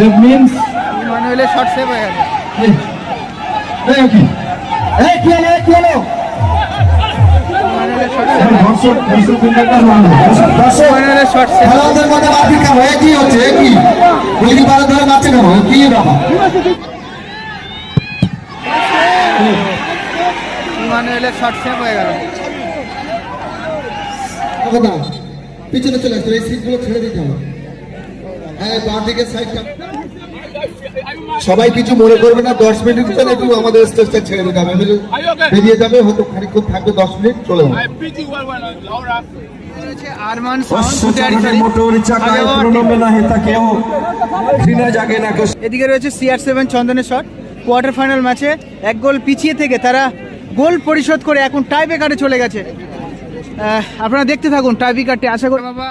Save means ইমানুয়েলের shot save হয়ে গেছে এই কি এই কি হলো এই কি হলো খেলোয়াড়দের মধ্যে কেন হচ্ছে? গুলি ধরে কেন? বাবা ইমানুয়েলের সেভ হয়ে গেল। পিছনে চলে আসতো এই সিটগুলো ছেড়ে দিতে হবে। হ্যাঁ বাঁ দিকের সাইডটা সবাই কিছু মনে করবে না দশ মিনিট ভিতরে একটু আমাদের স্টেজটা ছেড়ে দিতে হবে। বেরিয়ে যাবে হয়তো খানিক্ষণ থাকবে দশ মিনিট চলে যাবে। আরমান সাউন্ড ফুটিয়ারি অশ্বচারণের মোটর চাকায় প্রণমে না হেতা কেউ ঘৃণা জাগে না কেউ এদিকে রয়েছে সিআর সেভেন চন্দনের শট কোয়ার্টার ফাইনাল ম্যাচে এক গোল পিছিয়ে থেকে তারা গোল পরিশোধ করে এখন টাইবেকারে চলে গেছে। আপনারা দেখতে থাকুন টাই বেকারটি আশা করি বাবা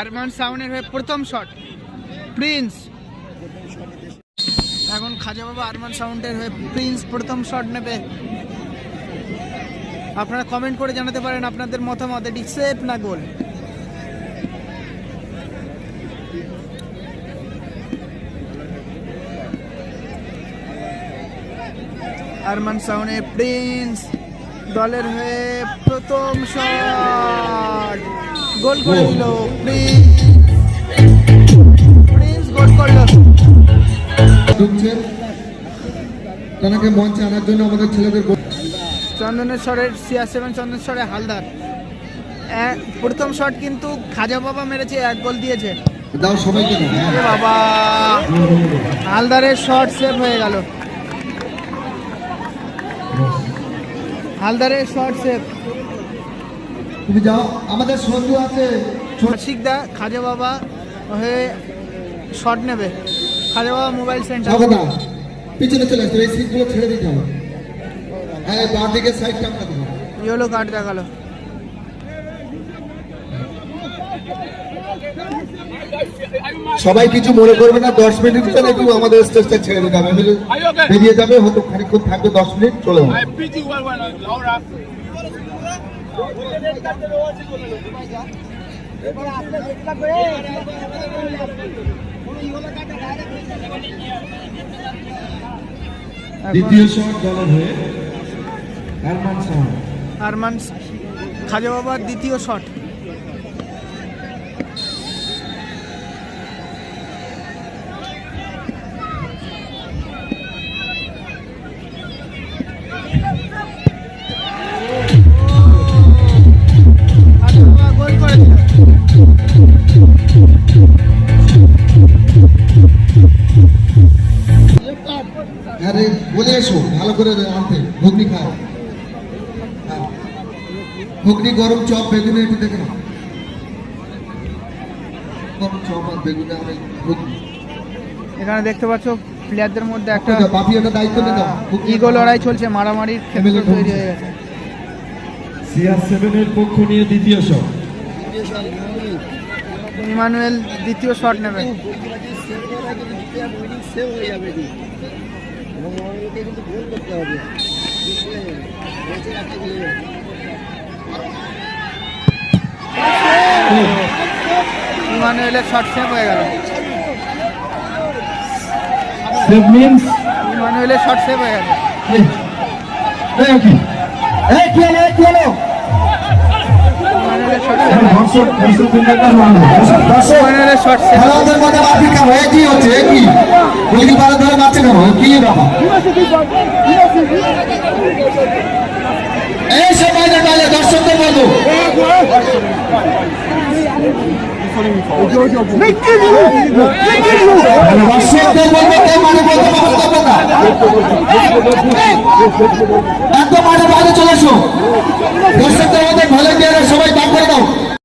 আরমান সাউন্ডের হয়ে প্রথম শট প্রিন্স এখন খাজা বাবা আরমান সাউন্ডের হয়ে প্রিন্স প্রথম শট নেবে। আপনারা কমেন্ট করে জানাতে পারেন আপনাদের মতামত, এটি সেফ না গোল আরমান সাউনে প্রিন্স দলের হয়ে প্রথম শট। গোল করে দিল প্রিন্স। প্রিন্স গোল করল। ঢুকছে। তাকে মঞ্চে আনার জন্য আমাদের ছেলেদের স্বরের সিআর সেভেন চন্দন স্বরে হালদার প্রথম শট কিন্তু খাজা বাবা মেরেছে এক গোল দিয়েছে। দাও সবাইকে। বাবা! হালদারের শট সেভ হয়ে গেল। হালদারের শট সেভ। তুমি যাও আমাদের সন্ধু আছে। শিকদা খাজা বাবা হয়ে শট নেবে। খাজা বাবা মোবাইল সেন্টার স্বাগতা পিছনে চলে আসতো এই সিটগুলো ছেড়ে দিতে হবে। হ্যাঁ বাঁ দিকের সাইডটা দেবো। ইয়েলো কার্ড দেখাল। সবাই কিছু মনে করবে না দশ মিনিট ভিতরে একটু আমাদের স্টেজটা ছেড়ে দিতে হবে। বেরিয়ে যাবে হয়তো খানিক্ষণ থাকবে দশ মিনিট চলে যাবে। দ্বিতীয় শট দলের হয়ে আরমান সাহা আরমান খাজা বাবার দ্বিতীয় শট। করে দিল আরে বলে এসো ভালো করে আনতে। ঘুগনি খাও হ্যাঁ। ঘুগনি গরম চপ বেগুনে একটু দেখে নাও। গরম চপ আর বেগুনে আর ঘুগনি। এখানে দেখতে পাচ্ছ প্লেয়ারদের মধ্যে একটা বাপি একটা দায়িত্ব ঘুগনি ইগো লড়াই চলছে মারামারির ক্ষেত্র তৈরি হয়ে গেছে। সিআর সেভেনের পক্ষ নিয়ে দ্বিতীয় শট। ইমানুয়েল দ্বিতীয় শট নেবে। ইমানুয়েলের সেভ হয়ে গেল। Save means? ইমানুয়েলের শট সেভ হয়ে গেছে এই কি? হলো? এই কি হলো? সেভ দর্শক দর্শক খেলোয়াড়দের মধ্যে কি হচ্ছে? কি? গুলি দর্শকদের বলব দর্শকদের কেউ মানে বাইরে চলে এসো। দর্শকদের মধ্যে ভলেন্টিয়ার সবাই বাদ করে দাও।